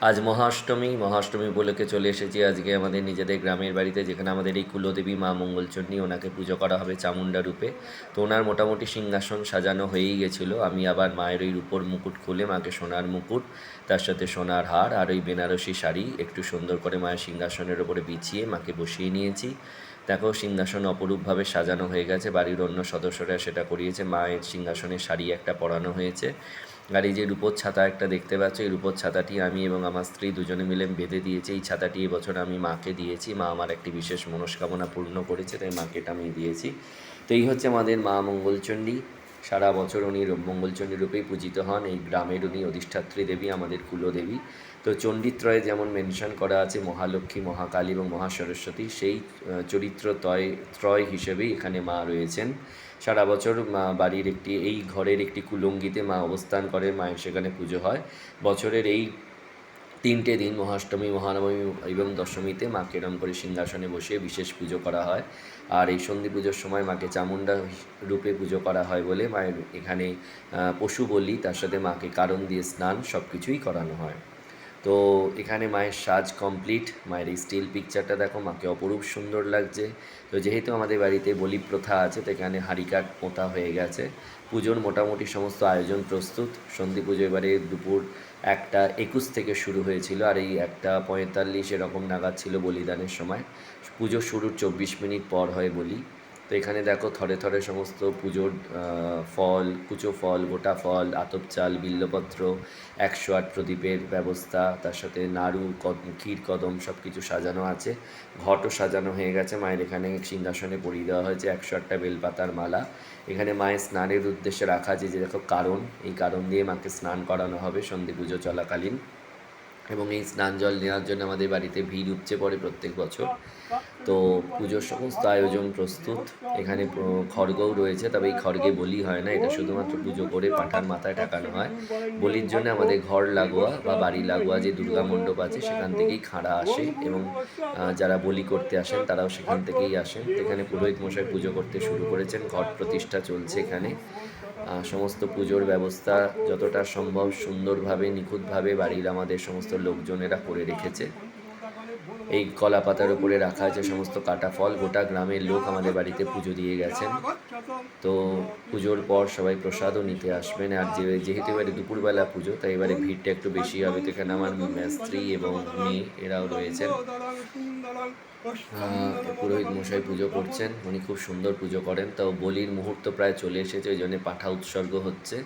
আজ মহাষ্টমী মহাষ্টমী উপলক্ষে চলে এসেছি আজকে আমাদের নিজেদের গ্রামের বাড়িতে, যেখানে আমাদের এই কুলদেবী মা মঙ্গলচণ্ডী, ওনাকে পুজো করা হবে চামুণ্ডা রূপে। তো ওনার মোটামুটি সিংহাসন সাজানো হয়েই গেছিল। আমি আবার মায়ের ওই রূপোর মুকুট খুলে মাকে সোনার মুকুট, তার সাথে সোনার হার আর ওই বেনারসি শাড়ি একটু সুন্দর করে মায়ের সিংহাসনের ওপরে বিছিয়ে মাকে বসিয়ে নিয়েছি। দেখো, সিংহাসন অপরূপভাবে সাজানো হয়ে গেছে, বাড়ির অন্য সদস্যরা সেটা করিয়েছে। মায়ের সিংহাসনের শাড়ি একটা পরানো হয়েছে। আর এই যে রূপোর ছাতা একটা দেখতে পাচ্ছ, এই রূপোর ছাতাটি আমি এবং আমার স্ত্রী দুজনে মিলে বেঁধে দিয়েছি। এই ছাতাটি এবছর আমি মাকে দিয়েছি। মা আমার একটি বিশেষ মনস্কামনা পূর্ণ করেছে, তাই মাকে এটা আমি দিয়েছি। তো এই হচ্ছে আমাদের মা মঙ্গলচণ্ডী। সারা বছর উনি মঙ্গলচণ্ডী রূপেই পূজিত হন। এই গ্রামের উনি অধিষ্ঠাত্রী দেবী, আমাদের কুলদেবী। তো চণ্ডিত্রয়ে যেমন মেনশন করা আছে মহালক্ষ্মী, মহাকালী এবং মহাসরস্বতী, সেই চরিত্র তয় ত্রয় হিসেবেই এখানে মা রয়েছেন। সারা বছর মা বাড়ির একটি, এই ঘরের একটি কুলঙ্গিতে মা অবস্থান করে, মায়ের সেখানে পুজো হয়। বছরের এই তিনটে দিন মহাষ্টমী, মহানবমী এবং দশমীতে মাকে এরম করে সিংহাসনে বসিয়ে বিশেষ পুজো করা হয়। আর এই সন্ধি পুজোর সময় মাকে চামুণ্ডা রূপে পুজো করা হয় বলে মায়ের এখানে পশু বলি, তার সাথে মাকে কারণ দিয়ে স্নান সব কিছুই করানো হয়। তো এখানে মায়ের সাজ কমপ্লিট মায়ের এই স্টিল পিকচারটা দেখো, মাকে অপরূপ সুন্দর লাগছে। তো যেহেতু আমাদের বাড়িতে বলি প্রথা আছে, তো এখানে হাঁড়িকাঠ পোঁতা হয়ে গেছে। পুজোর মোটামুটি সমস্ত আয়োজন প্রস্তুত। সন্ধি পুজো এবারে দুপুর একটা একুশ থেকে শুরু হয়েছিল, আর এই একটা পঁয়তাল্লিশ এরকম নাগাদ ছিল বলিদানের সময়। পুজো শুরুর চব্বিশ মিনিট পর হয় বলি। তো এখানে দেখো থরে থরে সমস্ত পুজোর ফল, কুচো ফল, গোটা ফল, আতপ চাল, বিল্লপত্র, একশো আট প্রদীপের ব্যবস্থা, তার সাথে নাড়ু ক্ষীর, কদম সব কিছু সাজানো আছে। ঘটও সাজানো হয়ে গেছে, মায়ের এখানে সিংহাসনে পরিয়ে দেওয়া হয়েছে একশো আটটা বেলপাতার মালা। এখানে মায়ের স্নানের উদ্দেশ্যে রাখা যে দেখো কারণ, এই কারণ দিয়ে মাকে স্নান করানো হবে সন্ধি পুজো চলাকালীন। এবং এই স্নান জল নেওয়ার জন্য আমাদের বাড়িতে ভিড় উপচে পড়ে প্রত্যেক বছর। তো পুজোর সমস্ত আয়োজন প্রস্তুত। এখানে খড়গও রয়েছে, তবে এই খড়গে বলি হয় না। এটা শুধুমাত্র পুজো করে পাঠার মাথায় ঠাকানো হয়। বলির জন্য আমাদের ঘর লাগোয়া বা বাড়ি লাগোয়া যে দুর্গা মণ্ডপ আছে, সেখান থেকেই খাঁড়া আসে এবং যারা বলি করতে আসেন, তারাও সেখান থেকেই আসেন। এখানে পুরোহিত মশাই পুজো করতে শুরু করেছেন। ঘট প্রতিষ্ঠা চলছে এখানে। সমস্ত পুজোর ব্যবস্থা যতটা সম্ভব সুন্দরভাবে নিখুঁতভাবে বাড়ির আমাদের সমস্ত লোকজনেরা করে রেখেছে। এই কলা পাতার উপরে রাখা আছে সমস্ত কাটা ফল। গোটা গ্রামের লোক আমাদের বাড়িতে পুজো দিয়ে গেছেন। তো পুজোর পর সবাই প্রসাদও নিতে আসবেন। আর যে, যেহেতু এবারে দুপুরবেলা পুজো, তাই এবারে ভিড়টা একটু বেশি হবে। তো এখানে আমার স্ত্রী এবং মেয়ে এরাও রয়েছেন। পুরোহিত মশাই পুজো করছেন। উনি খুব সুন্দর পুজো করেন। তো বলির মুহূর্ত প্রায় চলে এসেছে, ওই জন্য পাঠা উৎসর্গ হচ্ছে।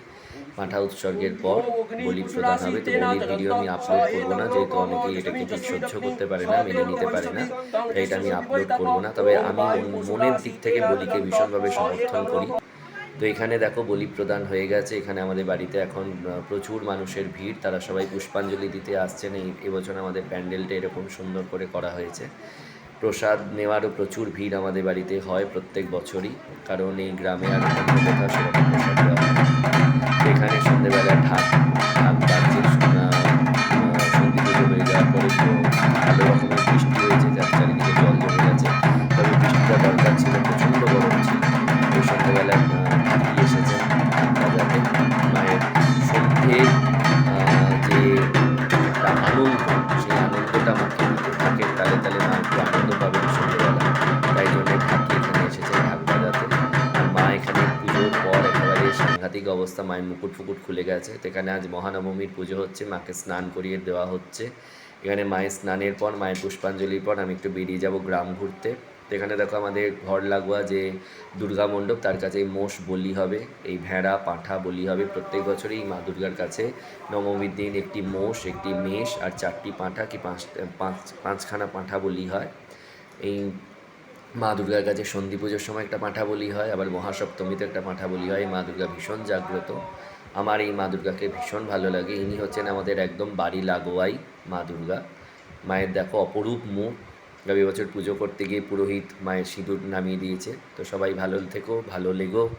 পাঠা উৎসর্গের পর বলি প্রদান হবে, তো বলির ভিডিও আমি আপলোড করব না, যেহেতু অনেকেই এটাকে ঠিক সহ্য করতে পারে না, মেনে নিতে পারে না তাই এটা আমি আপলোড করব না। তবে আমি মনের দিক থেকে বলিকে ভীষণভাবে সমর্থন করি। তো এখানে দেখো বলি প্রদান হয়ে গেছে, এখানে আমাদের বাড়িতে এখন প্রচুর মানুষের ভিড়, তারা সবাই পুষ্পাঞ্জলি দিতে আসছেন। এই, এবছর আমাদের প্যান্ডেলটা এরকম সুন্দর করে করা হয়েছে। প্রসাদ নেওয়ারও প্রচুর ভিড় আমাদের বাড়িতে হয় প্রত্যেক বছরই। কারণ এই গ্রামে আর কোথাও সেরকম প্রসাদ দেওয়া হয় এখানে সন্ধ্যেবেলা ঢাক ঢাক বাজছে সোনা সন্ধি পুজো হয়ে যাওয়ার পরে ভালো রকমের বৃষ্টি হয়েছে, যার চারিদিকে জল জমে গেছে। তবে বৃষ্টিটা দরকার ছিল, প্রচণ্ড গরম ছিল। তো সন্ধ্যেবেলা অবস্থা মায়ের মুকুট ফুকুট খুলে গেছে। এখানে আজ মহানবমীর পুজো হচ্ছে, মাকে স্নান করিয়ে দেওয়া হচ্ছে। এখানে মায়ের স্নানের পর, মায়ের পুষ্পাঞ্জলির পর আমি একটু বেরিয়ে যাব গ্রাম ঘুরতে। এখানে দেখো আমাদের ঘর লাগোয়া যে দুর্গা মণ্ডপ, তার কাছে মোষ বলি হবে, এই ভেড়া, পাঁঠা বলি হবে। প্রত্যেক বছরই মা দুর্গার কাছে নবমীর দিন একটি মোষ, একটি মেষ আর চারটি পাঁঠা কি পাঁচ পাঁচ, পাঁচখানা পাঁঠা বলি হয়। এই মা দুর্গার কাছে সন্ধি পুজোর সময় একটা পাঁঠা বলি হয়, আবার মহাসপ্তমীতে একটা পাঁঠা বলি হয়। মা দুর্গা ভীষণ জাগ্রত। আমার এই মা দুর্গাকে ভীষণ ভালো লাগে। ইনি হচ্ছেন আমাদের একদম বাড়ি লাগোয়াই মা দুর্গা। মায়ের দেখো অপরূপ মুখ। রবি বছর পুজো করতে গিয়ে পুরোহিত মায়ের সিঁদুর নামিয়ে দিয়েছে। তো সবাই ভালো থেকো, ভালো লেগো।